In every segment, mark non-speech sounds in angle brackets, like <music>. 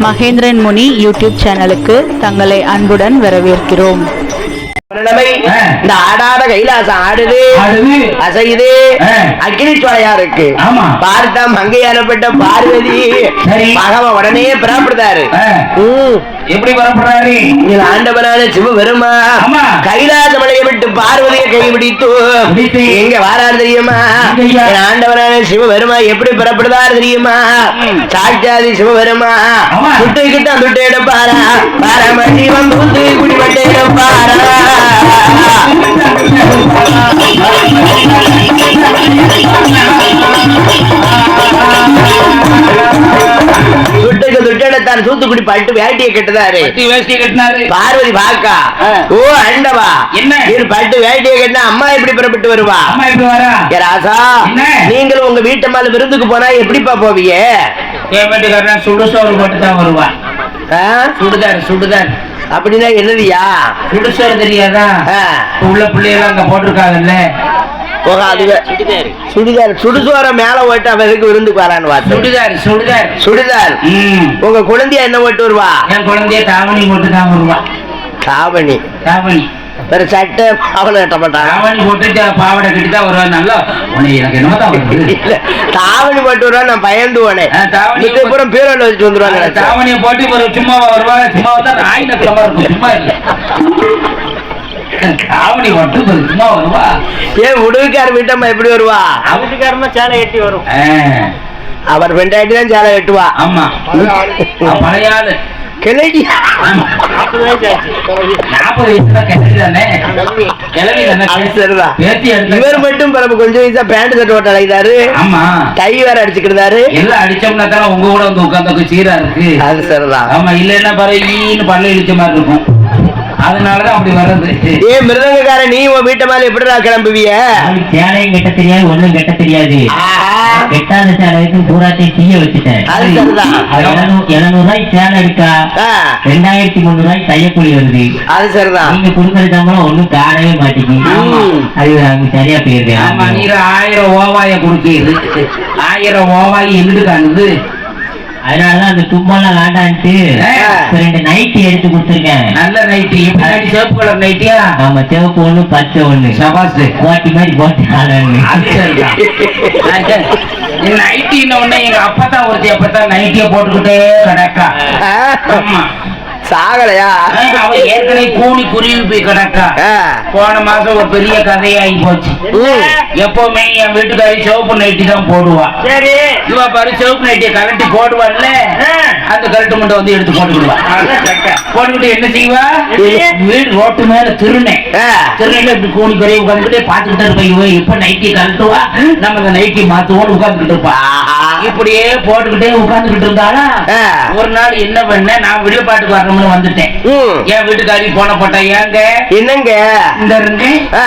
மகேந்திரன் முனி YouTube சேனலுக்கு தங்களை அன்புடன் வரவேற்கிறோம். இந்த ஆடாத கைலாசம் ஆடுது ஆடுது. அசையுது ஆ. அக்கினி சுவாலையா இருக்கு ஆமா. பார்த்தா மங்கை அனுப்பட்ட பார்வதி. பகவான் உடனே. ம். எப்படி வரப்படுறாரு இதில் ஆண்டவனான சிவபெருமா. கைலாச மலையை விட்டு பார்வதியை கைபிடித்து பிடித்து. எங்க வாராரு தெரியுமா? ஆண்டவனான சிவபெருமா எப்படி புறப்படுதாரு தெரியுமா? சாட்சாதி சிவபெருமா. சுட்டு கிட்ட துட்டு எடுப்பாரா? பாரமட்டி வந்து குத்து குடிமட்டை எடுப்பாரா? துட்டுக்கு எடுத்தார் தூத்துக்குடி பட்டு வேட்டியை கட்டுதாரு பார்வதி பாக்கா. ஓ அண்டவா. என்ன? பட்டு வேட்டியை கட்டினா அம்மா எப்படி புறப்பட்டு வருவா? ராசா? நீங்களும் உங்க வீட்டு மேல விருந்துக்கு போனா எப்படிப்பா போவீங்க? சுடுசோறு போட்டு தான் வருவான் ஆ? சுடுதார் சுடுதார் அப்படின்னா என்னதுயா சுடுசோறு தெரியாதா? உள்ள பிள்ளைகள் அங்க போட்டிருக்காங்கல்ல. போக அதுவே சுடிதார். சுடுசோர மேல ஓட்டு அவன் எதுக்கு விருந்துக்கு வரான்னு பார்த்தேன் சுடுதார் சுடுதார். சுடிதார். உங்க குழந்தைய என்ன ஓட்டு வருவா என் குழந்தைய தாவணி போட்டு தான் வருவா தாவணி. தாவணி. வேற சட்டை அவளை கட்ட மாட்டான் தாவணி போட்டு பாவாடை கட்டி தான் வருவா. நல்லா. உன்னை எனக்கு என்னமோ தாவணி போட்டு வருவா நான் பயந்து போனேன் தாவணி பூரா பீரோல வச்சுட்டு வந்துருவாங்க தாவணியை போட்டு சும்மா வருவா? சும்மா தான் இருக்கும். சும்மா இல்ல தாவணி மட்டும் சும்மா வருவா ஏன் உடுவிக்கார் வீட்டம்மா எப்படி வருவா? வீட்டுக்காரமா சேலை கட்டி வரும். அவர் பெண்டாட்டி தான் சேலை கட்டுவா ஆமா. பழைய ஆளு. கிளடி இவர் மட்டும் பிறப்பு கொஞ்சம் வயசா பேண்ட் சட்டை ஓட்ட அழைக்கிறாரு ஆமா. டை வேற அடிச்சுக்கிட்டாரு எல்லாம் அடிச்சோம்னா உங்க கூட வந்து உட்காந்து சீரா இருக்கு. அது சரிதான். ஆமா இல்லைன்னா பாரு ஈன்னு பல்ல இழிச்ச மாதிரி இருக்கும். அதனாலதான் அப்படி வர்றது. ஏ மிருதங்கக்கார நீ உன் வீட்டு மேல எப்படிடா கிளம்புவிய? சேலையும் கட்ட தெரியாது ஒண்ணும் கட்ட தெரியாது. கெட்டாத சேலை வரைக்கும் பூராத்தையும் தீய வச்சுட்டேன். எழுநூறு ரூபாய் சேலை இருக்கா? ரெண்டாயிரத்தி முந்நூறு ரூபாய் தையக்கூலி வருது. அது சரிதான். நீங்க கொடுக்கற சம்பளம் ஒண்ணும் காணவே மாட்டேங்குது. ஆமா. அது அங்க சரியா ஆமா போயிருது நீர் ஆயிரம் ஓவாய கொடுக்கிது ஆயிரம் ஓவாய் எங்கிட்டு காணுது அதனாலதான் அந்த தும்பெல்லாம் வேண்டான்ட்டு ரெண்டு நைட்டி எடுத்து கொடுத்துருக்கேன். நல்ல நைட்டி எப்படி சிவப்பு கலர் நைட்டியா ஆமா சிவப்பு ஒண்ணு பச்சை ஒண்ணு. சபாஸ் கோட்டி மாதிரி போட்டு நைட்டின்னு உடனே எங்க அப்பா தான் ஒருத்தி அப்பதான் நைட்டிய போட்டுக்கிட்டே கிடக்கா. ஆமா. சாகலையா? அவ ஏற்கனவே கூணி குருவி போய் கிடக்கா. போன மாசம் ஒரு பெரிய கதையாகி போச்சு. எப்பவுமே என் வீட்டுக்காரி சிவப்பு நைட்டி தான் போடுவா. சரி. இவ பாரு சிவப்பு நைட்டிய கலட்டி போடுவாள்ல அந்த கலட்டு மட்டும் வந்து எடுத்து போட்டுக்கிடுவா. போட்டுக்கிட்டு என்ன செய்வா? வீடு ரோட்டு மேல திருநேன் ஆ, திருநெல்வேலி இப்படி கூணி குறைய உட்காந்துக்கிட்டே பார்த்துக்கிட்டே இருப்பா. இவ எப்ப நைட்டி கலட்டுவா நம்ம அந்த நைட்டி மாத்துவோம்னு உட்காந்துக்கிட்டு இருப்பா. இப்படியே போட்டுக்கிட்டே உட்காந்துக்கிட்டு இருந்தாலும். ஒரு நாள் என்ன பண்ண? நான் விழுப்பாட்டுக்கு வரணும்னு வந்துட்டேன். ம். என் வீட்டுக்காரி போன போட்டா ஏங்க என்னங்க? இந்த இருந்து ஆ,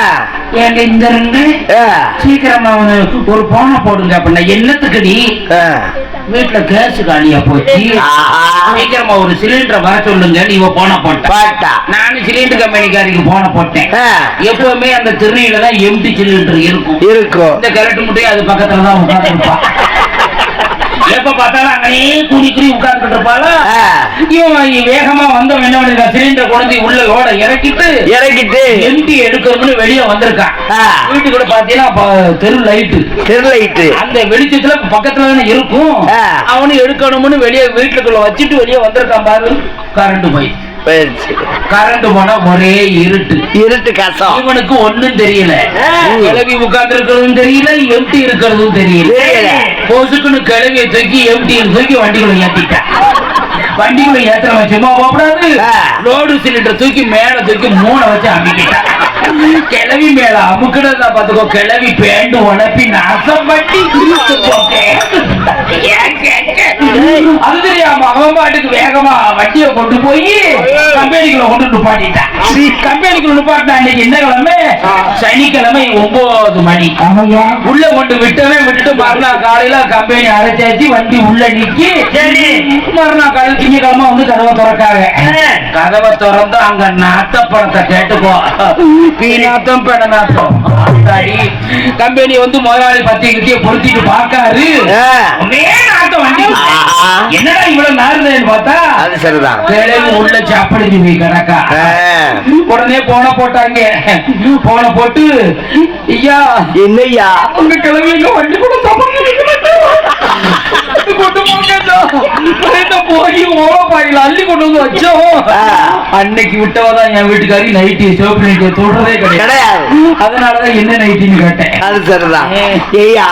ஏங்க இந்த இருந்து ஆ, சீக்கிரமா ஒரு போன போடுங்க அப்படின்னா என்னத்துக்குடி ஆ. வீட்டுல கேஸ் காலியா போச்சு. சீக்கிரமா ஒரு சிலிண்டரை வர சொல்லுங்க இவ போன போட்ட. நானும் சிலிண்டர் கம்பெனிக்காரிக்கு போன போட்டேன். எப்பவுமே அந்த திருநீல தான் எம்டி சிலிண்டர் இருக்கும். இருக்கும். இந்த கரண்ட் முட்டையும் அது பக்கத்துல தான் உட்கார்ந்துருப்பா <laughs> எப்ப பார்த்தாலும் அங்கேயே கூடி கூடி உட்கார்ந்துட்டு இவன் வேகமா வந்தவன் என்ன பண்ணிருக்கான் சிலிண்டர் கொண்டு உள்ள லோட இறக்கிட்டு இறக்கிட்டு. எம்டி எடுக்கணும்னு வெளியே வந்திருக்கான். வீட்டுக்குள்ள பாத்தீங்கன்னா தெரு லைட்டு திருளைட்டு அந்த வெளிச்சத்துல பக்கத்துல தானே இருக்கும். அவனு எடுக்கணும்னு வெளியே வீட்டுக்குள்ள வச்சுட்டு வெளியே வந்திருக்கான் பாரு. கரண்ட் போய் போயிடுச்சு. கரண்ட் போனா ஒரே இருட்டு. இருட்டு கசம். இவனுக்கு ஒண்ணும் தெரியல. கிளவி உட்கார்ந்து இருக்கிறதும் தெரியல எம்டி இருக்கிறதும் தெரியல. பொசுக்குன்னு கிளவிய தூக்கி எம்டி தூக்கி வண்டிக்குள்ள ஏத்திட்டான். வண்டிக்குள்ள ஏத்துறவன் சும்மா போகக்கூடாது. லோடு சிலிண்டர் தூக்கி மேல தூக்கி மூணை வச்சு அமுக்கிட்டான் கிளவி மேல அமுக்குனதா பாத்துக்கோ கிளவி பேண்டு உடப்பி நாசம் பண்ணி? அது தெரியாம அவன் பாட்டுக்கு வேகமா வண்டியை கொண்டு போய் கம்பெனிக்குள்ள கொண்டு நிப்பாட்டிட்டான் கம்பெனிக்குள்ள நிப்பாட்டினா அன்னைக்கு என்ன கிழமை? சனிக்கிழமை ஒன்பது மணி. உள்ள கொண்டு விட்டவன் விட்டுட்டு மறுநாள் காலையில கம்பெனி அரைச்சாச்சு வண்டி உள்ள நிக்கி. சரி. மறுநாள் கழிச்சு திங்கக்கிழமை வந்து கதவை திறக்காங்க. கதவை திறந்து அங்க நாத்த பழத்தை கேட்டுக்கோ நாத்தம் பெட நாத்தம். கம்பெனி வந்து முதலாளி பத்தி கிட்டிய பொருத்திட்டு பாக்காரு நாத்தம் வண்டி. என்னடா இவ்வளவு நாருதேன்னு பார்த்தா? அது சரிதான். கிழவி உள்ள சாப்பிடுச்சு போய் கணக்கா. உடனே போன போட்டாங்க. போன போட்டு ஐயா என்னய்யா உங்க எங்க வண்டி கூட போங்க போய் ஓப்பாயில அள்ளி கொண்டு வந்து வச்சோம். அன்னைக்கு விட்டவதான் என் வீட்டுக்காரி நைட்டி சிவப்பு நைட்டி தொடுறதே கிடையாது. அதனாலதான் என்ன நைட்டின்னு கேட்டேன். அது சரிதான். ரூபா,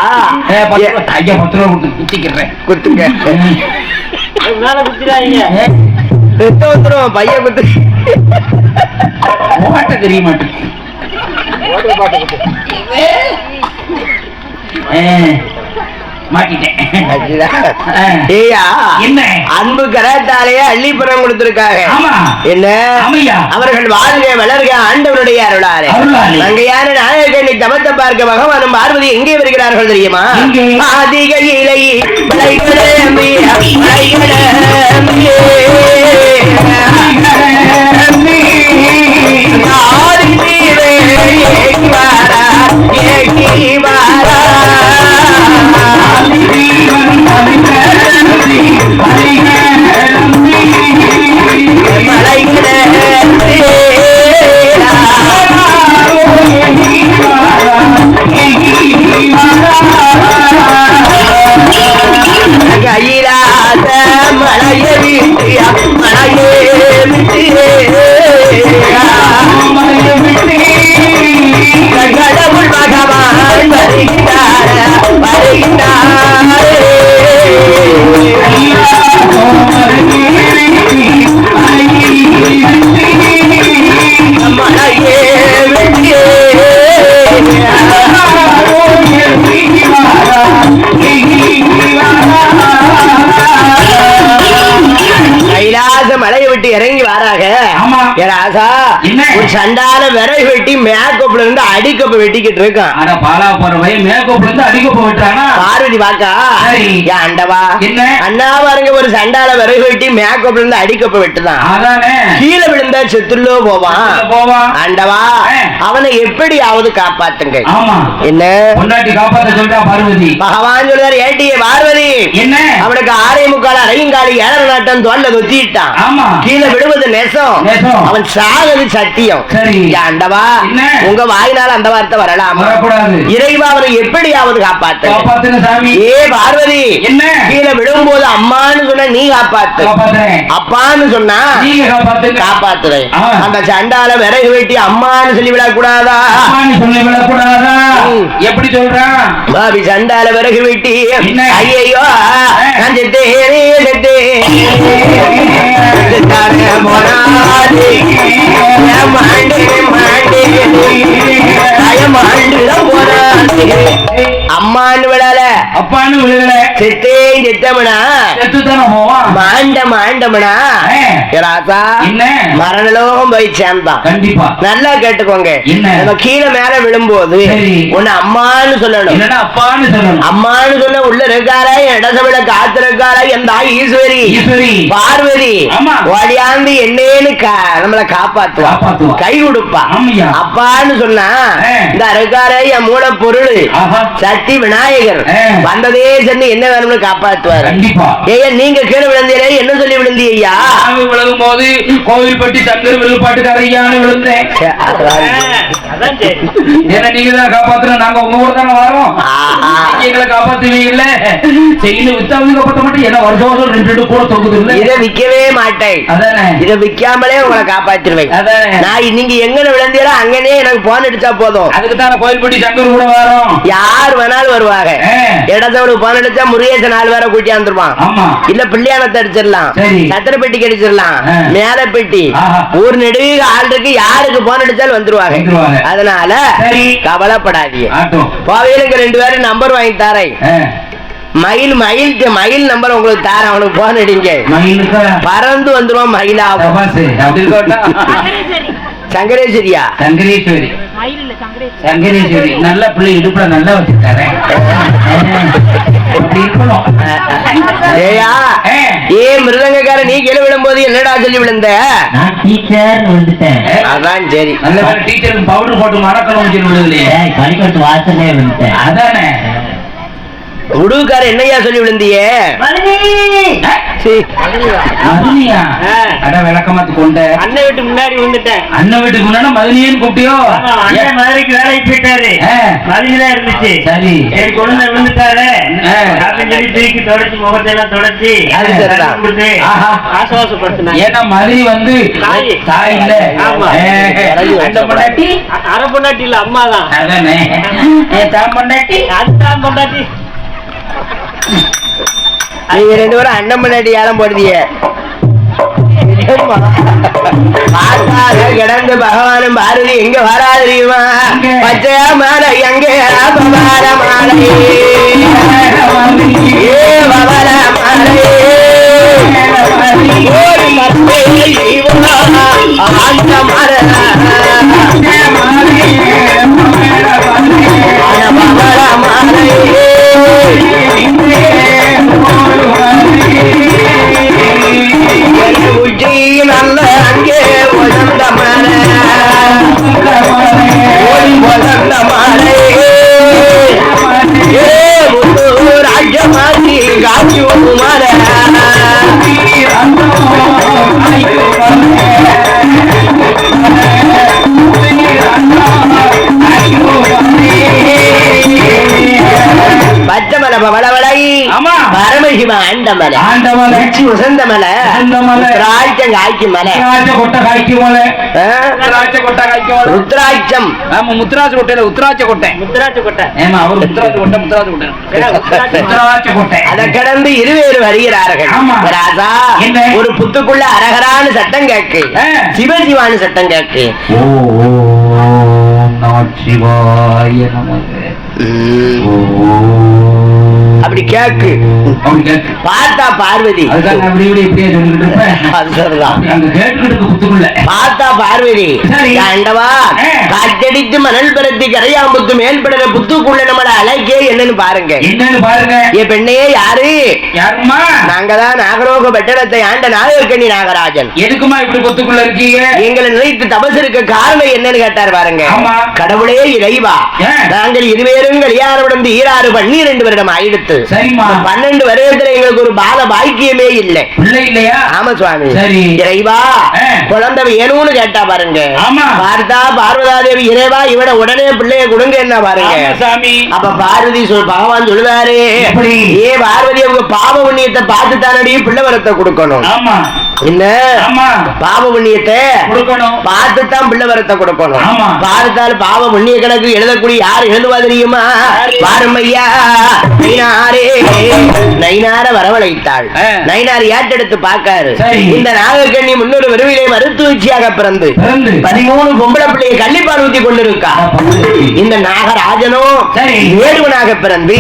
ஐயா பத்து ரூபா கொடுத்து குத்திக்கிறேன். குத்துங்க. மேல குத்திடாதீங்க. ரத்த வந்துரும் பையன் குத்து. ஓட்ட தெரிய மாட்டேன் அன்பு கரத்தாலேயே அள்ளிப்புறம் கொடுத்திருக்காங்க. என்ன? அவர்கள் வாழ்க வளர்க ஆண்டவருடைய அருளாலே. நங்கையான நாயகனை தமத்த பார்க்க பகவானும் பார்வதி எங்கே வருகிறார்கள் தெரியுமா? ஆதிக இலை மலைய விட்டு இறங்கி வாராக ஆமா. ராசா சண்டால விறகு வெட்டி மேக்கப்ல இருந்து அடிக்கப்பு வெட்டிக்கிட்டு இருக்கான். அட பாலா மேக்கப்ல இருந்து அடிக்க போயிட்டானா பார்வதி பாக்கா. ஏன் அண்டவா. என்ன? அண்ணா பாருங்க ஒரு சண்டால விறகு வெட்டி மேக்கப்ல இருந்து அடிக்கப்பு வெட்டுதான். அதானே? கீழே விழுந்தா செத்துள்ளோ போவான். செத்துல போவான். ஆண்டவா ஆ. அவனை எப்படியாவது காப்பாத்துங்க. ஆமா. என்ன? பொண்டாட்டி காப்பாத்த சொல்றா பார்வதி. பகவான் சொல்றாரு ஏட்டியே பார்வதி. என்ன? அவனுக்கு ஆறே முக்கால் அரையங்காலி ஏழரை நாட்டம் தோல்ல தொத்திட்டான். ஆமா. கீழே விடுவது நெசம். அவன் சாகது சத்தியம். ஏ ஆண்டவா? உங்க வாயினால அந்த வார்த்தை வரலாமா? இறைவா அவனை எப்படியாவது காப்பாத்து. ஏ பார்வதி என்ன? கீழே விழும்போது அம்மான்னு சொன்னா நீ காப்பாத்து. அப்பான்னு சொன்னா காப்பாத்துறேன். அந்த சண்டால விறகு வெட்டி அம்மான்னு சொல்லி விடக்கூடாதா. எப்படி சொல்றான் பாபி சண்டால விறகு வெட்டி? ஐயோ நான் செத்தேனே செத்தேன். செத்தானே அம்மான்னு விடல அப்பான்னு விழுகல செத்தமனா செத்து போவான் மாண்ட மாண்டமனா ராசா என்ன? மரணலோகம் போய் சேர்ந்தான் கண்டிப்பா. நல்லா கேட்டுக்கோங்க? நம்ம கீழே மேல விழும்போது. உன்னை அம்மான்னு சொல்லணும். அப்பான்னு சொல்லணும்? அம்மான்னு சொல்ல உள்ள இருக்காரா? இடசவிட காத்து இருக்காரா? என் தாய் ஈஸ்வரி. ஈஸ்வரி. ஓடியாந்து என்னேன்னு நம்மள காப்பாத்துவா. காப்பாத்துவா. கை கொடுப்பா. ஆமையா. அப்பான்னு சொன்னா. இந்த இருக்காரே என் மூல பொருள் சக்தி விநாயகர். வந்ததே சென்று என்ன வேணும்னு காப்பாத்துவாரு. ஏய்யா நீங்க கீழே விழுந்தீரே என்ன சொல்லி விழுந்தீங்க சாமி விழுகும் போது கோவில்பட்டி சங்கர் விழுப்பாட்டுக்காரையான்னு விழுந்தேன். ஏன்னா நீங்க தான் காப்பாத்துறோம் நாங்க உங்க ஊர் தானே வரோம். எங்களை காப்பாத்துவீங்கல்ல. செய்யணும் வித்தாவும் காப்பாத்த மாட்டேன். ஏன்னா வருஷம் வருஷம் ரெண்டு கூட இல்ல இதை விக்கவே மாட்டேன். இதை விக்காமலே உங்களை காப்பாத்திருவேன் நான் நீங்க எங்க விழுந்தீரோ அங்கனே எனக்கு போன் அடிச்சா போதும். அதுக்கு தானே கோயில்பட்டி சங்கர் கூட வரோம். யார் வேணாலும் வருவாங்க. இடத்தவனுக்கு போன் அடிச்சா முருகேசன் நாலு பேரை கூட்டியாந்துருவான் ஆமா. இல்ல பிள்ளையானத்தை அடிச்சிடலாம். சரி. சத்திரப்பெட்டிக்கு அடிச்சிடலாம். ஆ. மேல பெட்டி ஆஹா. ஊர் நெடுக ஆள் இருக்கு யாருக்கு போன் அடிச்சாலும் வந்துருவாங்க. அதனால. கவலைப்படாதீங்க. கோவிலுக்கு ரெண்டு பேரும் நம்பர் வாங்கி தரேன். மயில் மயில் மயில் நம்பர் உங்களுக்கு தரேன். அவனுக்கு போன் அடிங்க. பறந்து வந்துருவான் இருக்கட்டா சங்கரேஸ்வரியா? சங்கரேஸ்வரி. மயில் சங்கரேஸ்வரி. நல்ல பிள்ளை இடுப்புல நல்லா வச்சிருக்காரு. அப்படி இருக்கணும். ஏயா ஏ. மிருதங்கக்கார நீ கீழே விழும்போது என்னடா சொல்லி விழுந்த? நான் டீச்சர் அதான் சரி. நல்ல டீச்சருக்கு பவுடர் போட்டு மடக்கணும் சொல்லி ஏய், பள்ளிக்கூடத்து வாசலே வந்துட்டேன் அதானே. உடுவுக்கார என்னையா சொல்லி விழுந்தியே? விளக்கமாத்து கொண்ட. அண்ணன் வீட்டு முன்னாடி வந்துட்டேன் அண்ணன் வீட்டுக்கு முன்னாடி மதுனியன்னு கூப்பிட்டியோ? அண்ணன் மதுரைக்கு வேலைக்கு போயிட்டாரு. மதுரையில இருந்துச்சு. சரி. சரி குழந்தை விழுந்துட்டாரு. அப்படின்னு சொல்லி தூக்கி தொடச்சு முகத்தை எல்லாம் தொடச்சு. ஆசுவாசப்படுத்தினாங்க. ஏன்னா மதுரை வந்து தாய். இல்ல. ஆமா. ஏ, அந்த பொண்டாட்டி? அ- அரை பொண்டாட்டி இல்ல அம்மா தான். அதானே. தான் பொண்டாட்டி அதுதான் பொண்டாட்டி நீங்க ரெண்டு பேரும் அண்ணன் முன்னாடி ஏலம் பார்க்காத கிடந்து பகவானும் பாரதி எங்க வரா தெரியுமா? எங்க? பச்சையா மாலை எங்க பவார மாலை ஏ பவார மாலை ஆண்ட மர மாலை ஆண்ட மலை ஆண்டவளை. உச்சி உசந்த மலை உசந்த மலை. திராட்சம் காய்க்கு மலை. முத்துராஜ கொட்டை காய்க்கும் ஆ? முத்துராஜ கொட்டை காய்க்கும் போல ருத்ராட்சம். ஆமா முத்துராஜ கொட்டையில கொட்டை. கொட்டை. ஏமா அவர் கொட்டை கொட்டை. கொட்டை. அதை கடந்து இருவேறு வருகிறார்கள்? ஒரு புத்துக்குள்ள அரகரான்னு சட்டம் கேக்கு ஆ. சிவசிவான்னு சட்டம் கேக்கு ஓம் நமச்சிவாய நமக அப்படி கேக்கு அப்படி கேக்கு. பார்த்தா பார்வதி. பார்த்தா பார்வதி. ஆண்டவா ஆ. காற்றடித்து மணல் பரத்தி கரையாம்புத்து மேல்படுற புத்துக்குள்ள நம்மள அழைக்கே என்னன்னு பாருங்க. என்னன்னு பாருங்க. ஏ பெண்ணே யாரு? யாரும்மா? நாங்கதான் நாகரோக பட்டணத்தை ஆண்ட நாகர்கண்ணி நாகராஜன். எதுக்குமா இப்படி குத்துக்குள்ள இருக்கீங்க? எங்களை நினைத்து தபசு இருக்க காரணம் என்னன்னு கேட்டார் பாருங்க. கடவுளே இறைவா? நாங்கள் இருவேரும் கல்யாணம் ஈராறு பன்னிரண்டு வருடம் ஆயிடுத்து. சரிம்மா. பன்னெண்டு வருடத்துல எங்களுக்கு ஒரு பால பாக்கியமே இல்லை. பிள்ளை இல்லையா? ஆமா சுவாமி. சரி. இறைவா. குழந்தை வேணும்னு கேட்டா பாருங்க. ஆமா. பார்த்தா பார்வதாதேவி இறைவா இவட உடனே பிள்ளைய கொடுங்க என்ன பாருங்க. சாமி. அப்ப பார்வதி சொல் பகவான் சொல்லுதாரு எப்படி? ஏ பார்வதி அவங்க பாவ புண்ணியத்தை பார்த்து தானடி பிள்ளை வரத்தை கொடுக்கணும். ஆமா. என்ன? பாவ புண்ணியத்தை கொடுக்கணும். பார்த்து தான் பிள்ளை வரத்தை கொடுக்கணும். பார்த்தால் பாவ புண்ணிய கணக்கு எழுதக்கூடிய யார் எழுதுவா தெரியுமா? பாருமையா நைனாரே. <laughs> நைனார வரவழைத்தாள். நைனார் ஏட்டெடுத்து பார்க்காரு. இந்த நாகக்கண்ணி முன்னொரு விருவிலே மருத்துவச்சியாக பிறந்து பதிமூணு பொம்பளை பிள்ளையை கள்ளிப்பால் ஊத்தி கொண்டிருக்கா. இந்த நாகராஜனும். வேடுவனாக பிறந்து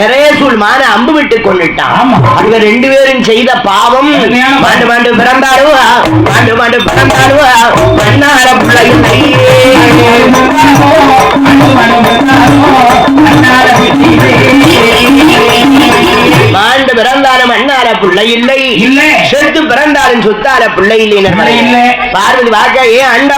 நிறைய சூழ் மான அம்பு விட்டு கொண்டுட்டான். அவங்க ரெண்டு பேரும் செய்த பாவம். மாண்டு மாண்டு பிறந்தாலும் மாண்டு மாண்டு பிறந்தாலும் மண்ணார பிள்ளையும் மாண்டு பிறந்தாலும் மண்ணார பிள்ளை இல்லை. இல்ல. செத்து பிறந்தாலும் சுத்தார பிள்ளை இல்லை இல்லை. பார்வதி வாக்க ஏன்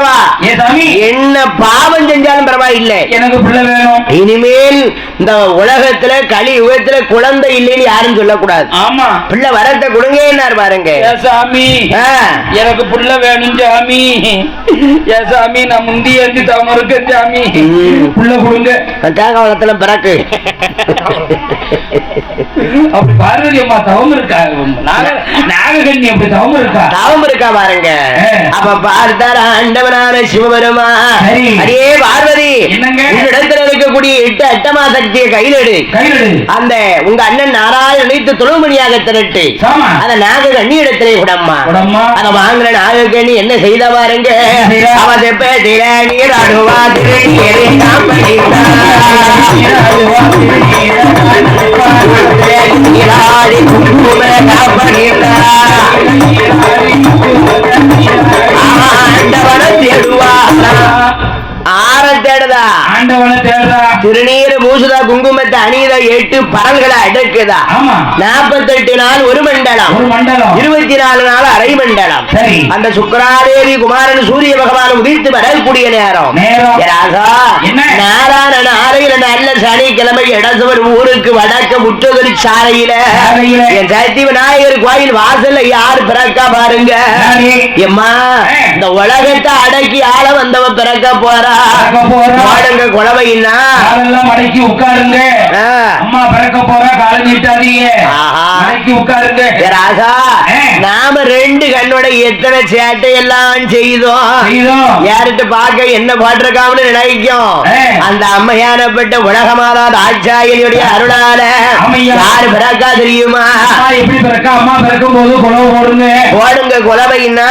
சாமி என்ன பாவம் செஞ்சாலும் பரவாயில்லை. எனக்கு பிள்ளை வேணும். இனிமேல் இந்த உலகத்துல கலி யுகத்துல குழந்தை இல்லைன்னு யாரும் சொல்லக்கூடாது. ஆமா. பிள்ளை வரத்தை கொடுங்கன்னாரு பாருங்க. ஏ சாமி எனக்கு புள்ள வேணும் சாமி. ஏ சாமி நான் முந்தி எழுந்து தவம் இருக்கேன் சாமி. புள்ள கொடுங்க. தேங்காவளத்துல பிறக்கு. அப்படி பார்வதி அம்மா தவம் இருக்கா நாக நாககண்ணி அப்படி தவம் இருக்கா தவம் இருக்கா பாருங்க. ஆ. அப்ப பார்த்தார ஆண்டவனான சிவபெருமா. சரி. அடியே பார்வதி என்னங்க? உன்னிடத்துல இருக்கக்கூடிய எட்டு அட்டமா சக்தியை கையில் எடு கையிலடு. அந்த உங்க அண்ணன் நாராயண நினைத்து தொழுமணியாக திரட்டு. அத நாக கண்ணி இடத்திலே விடம்மா. உடம்மா அத வாங்குற நாகக்கண்ணி என்ன செய்த பாருங்க. திருநீரை. நீராடி குங்கும காப்படித்தா. ஆண்டவனை தேடுதா திருநீர் பூசுதா குங்குமத்தை அணித எட்டு பரல்களை அடக்குதா. நாற்பத்தெட்டு நாள் ஒரு மண்டலம். இருபத்தி நாலு நாள் அரை மண்டலம். அந்த சுக்கராதேவி குமாரன் சூரிய பகவான் உதித்து வரக்கூடிய நேரம்? நாளான நாளையில நல்ல சனிக்கிழமை இடசவர் ஊருக்கு வடக்க முற்றதொலி சாலையில. என் சக்தி விநாயகர் கோயில் வாசல்ல யார் பிறக்கா பாருங்க? எம்மா. இந்த உலகத்தை அடக்கி ஆள வந்தவன் பிறக்க போறா. குழவையின்னா காலெல்லாம் மடக்கி உட்காருங்க. அம்மா பிறக்க போறா காலை நீட்டாதீங்க ஆஹா. மடக்கி உட்காருங்க ராசா. நாம ரெண்டு கண்ணோட எத்தனை சேட்டை எல்லாம் செய்தோம். யார்கிட்ட பார்க்க என்ன பாட்டிருக்காமனு நினைக்கும். அந்த அம்மையானப்பட்ட உலகமாதா தாட்சாயனியுடைய அருளால ஆமையா. யாரு பிறக்கா தெரியுமா எப்படி பிறக்க அம்மா பிறக்கும் போது குழவு போடுங்க போடுங்க குலவைன்னா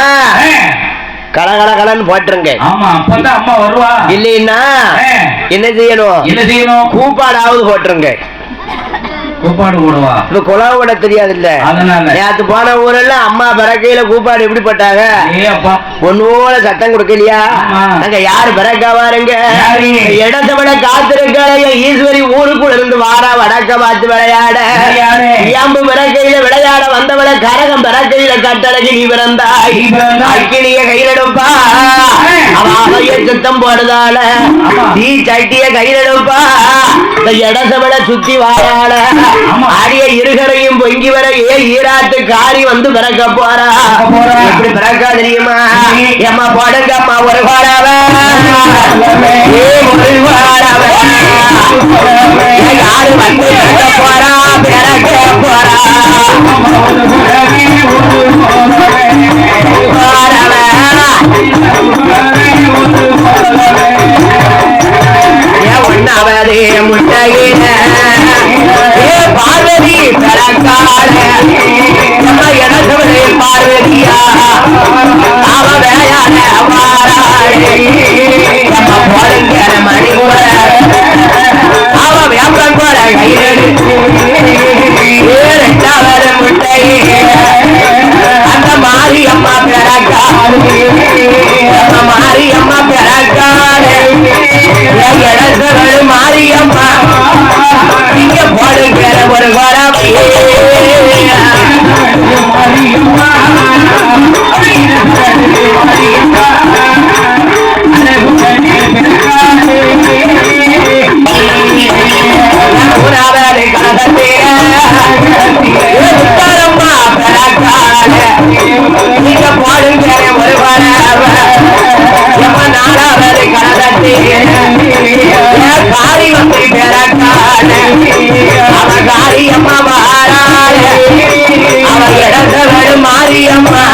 ஆ. கலகல கலன்னு போட்டுருங்க ஆமா அப்பதான் அம்மா வருவா இல்லைன்னா ஆ. என்ன செய்யணும் என்ன செய்யணும் கூப்பாடாவது போட்டுருங்க கூப்பாடு போடுவா. இப்ப குலவை விட தெரியாது இல்ல நேத்து போன ஊரெல்லாம் அம்மா பிறக்கையில கூப்பாடு எப்படி போட்டாங்க ஒன்னோட சத்தம் கொடுக்கலையா. அங்க யாரு பிறக்க வாருங்க? யாரு? இடத்த விட காத்திருக்கிற ஈஸ்வரி ஊருக்குள்ள இருந்து வாரா வடக்க பார்த்து விளையாட. இயம்பு பிறக்கையில விளையாட வந்தவள கரகம் பிறக்கையில கட்டழகி நீ பிறந்தாய். அக்கினிய கையிலெடுப்பா. அவ அவைய சுத்தம் போடுதால. நீ சட்டிய கையிலெடுப்பா. இந்த இடசவள சுத்தி வாராள. ஆமா. அரிய இருகரையும் பொங்கி வர ஏ ஈராட்டு காரி வந்து பிறக்க போறா. எப்படி பிறக்கா தெரியுமா? சரி. ஏம்மா போடுங்க அம்மா ஒரு வாராவ. ஏ ஒரு வாராவ. யாரு வந்து பிறக்க போறா? பிறக்க போறா. ஏ நவரே முட்டையில. ஏ பார்வதி பிறக்கால நம்ம எனசவளே பார்வதியா? அவ வேயான வாராளே. நம்ம போடுங்க மணி கூட அவ வேப்பம் கூட கையெடு ஏ ரெண்டாவது அந்த மாரியம்மா பிறக்காலே நம்ம மாரியம்மா <laughs> பாடுங்க ஒரு வரவ எம்ம காரி வந்து அவ வாராள அவ மாரியம்மா.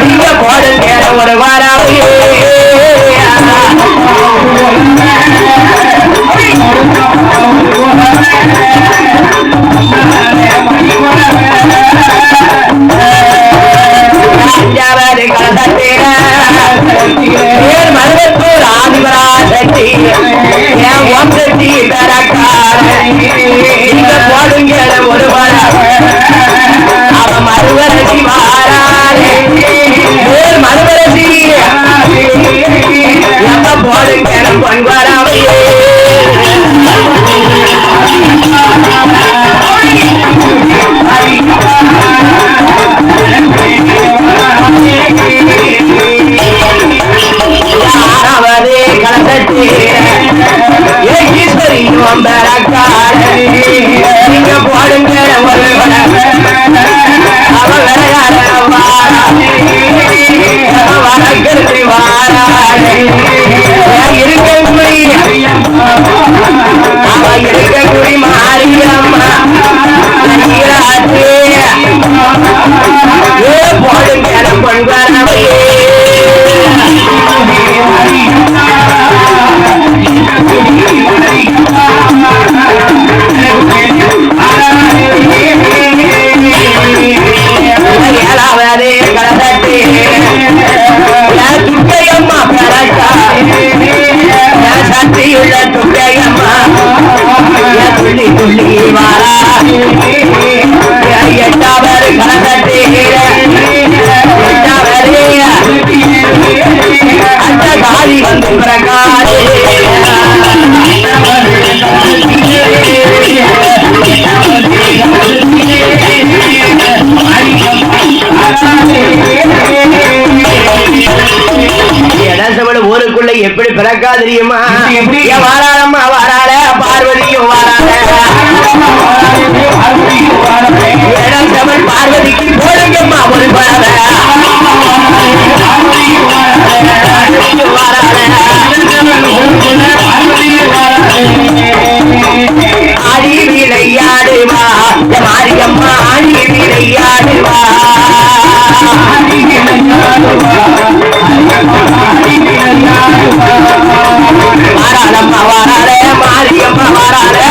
நீங்க போடுங்க ஒரு வரவே போடுங்க பொன்வராவே ஆறாவது கலசத்தி நீங்க போடுங்க அவ விளையாட வாராளே அவ வடக்கிற்கு துக்கையம்மா என் துள்ளி துள்ளி வாரா ஊருக்குள்ள எப்படி பிறக்கா தெரியுமா? வாராளம்மா வாராள பார்வதியும் வாராளம் பார்வதிக்கு போடுங்கம்மா ஒரு பறவை. வாராள ஆடி விளையாடுவா மாரியம்மா ஆடி விளையாடுவா ஆடி விளையாடுவா ஆடி விளையாடுவா வாராளம்மா வாராளே மாரியம்மா வாராளே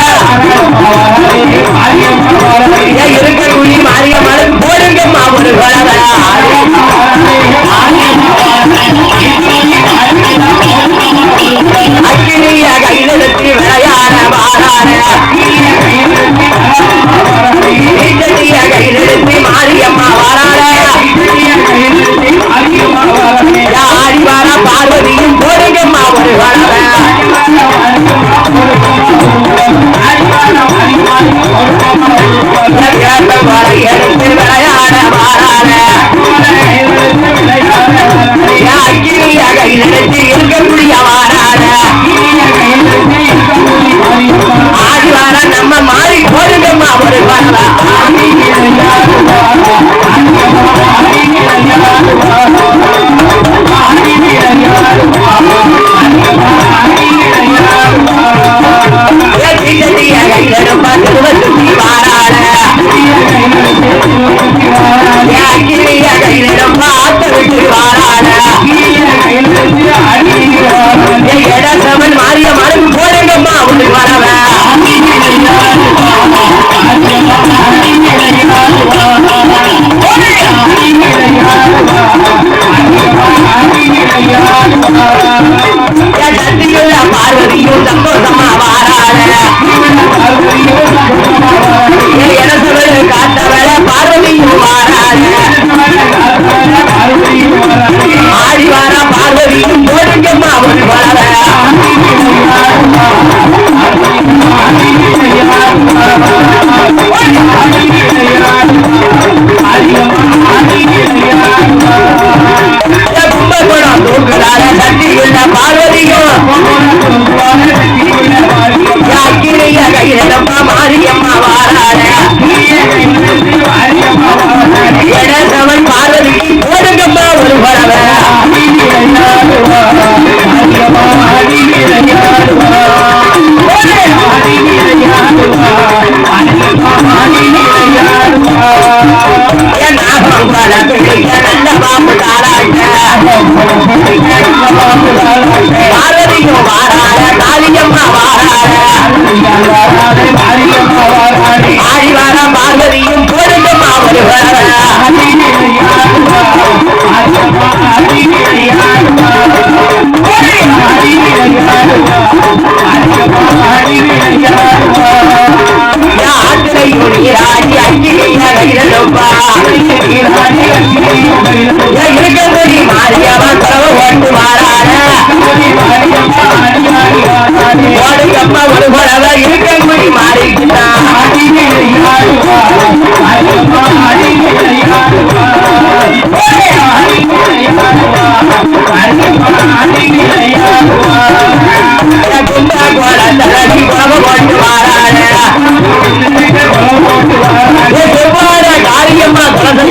காரியமா கலந்து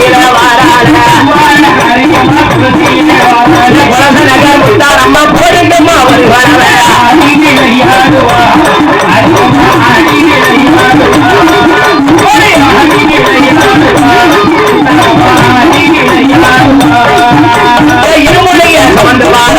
தான் அம்மா போடுங்கம்மா அவர் வரவ இருமுடைய வந்து வார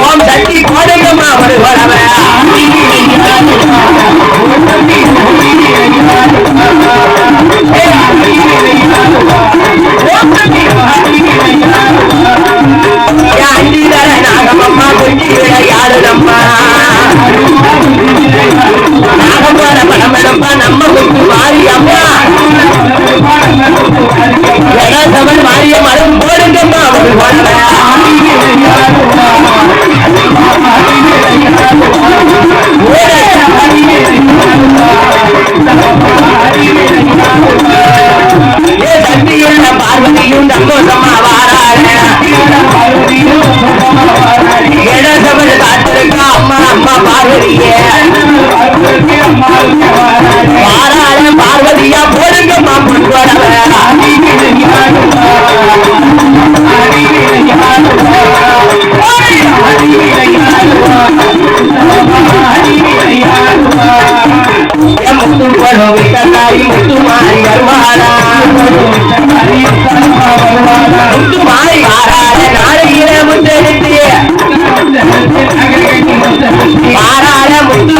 ஓம் சக்தி கோடங்கம்மா நாகம்மா நம்ம குஞ்சு மாறி அம்மா. ஜனசவன் மாறிய மரம் போடுங்கம்மா அவரு ஏ சக்தியுள்ள பார்வதியும் சந்தோஷமா வாராள இடசவன் காத்திருக்கா அம்மா அம்மா பார்வதியே வாராள பார்வதியா போ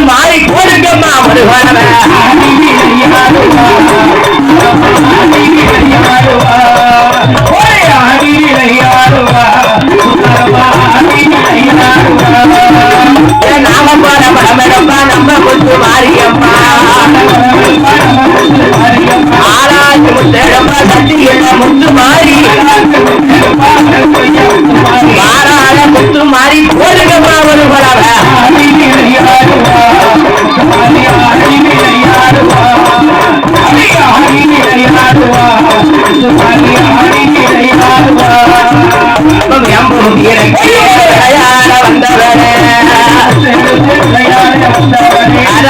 மாறி போடுங்கம்மா முருகனவ நாம போற படமெடுப்பா நம்ம முத்து மாரியம்மா ஆராய்ச்சி முத்தெடுப்பா சட்டி என்ன முத்து மாறி? வாராள முத்து மாறி போடுங்கம்மா முருகனவ எம்பும் இறக்கையால வந்தவனே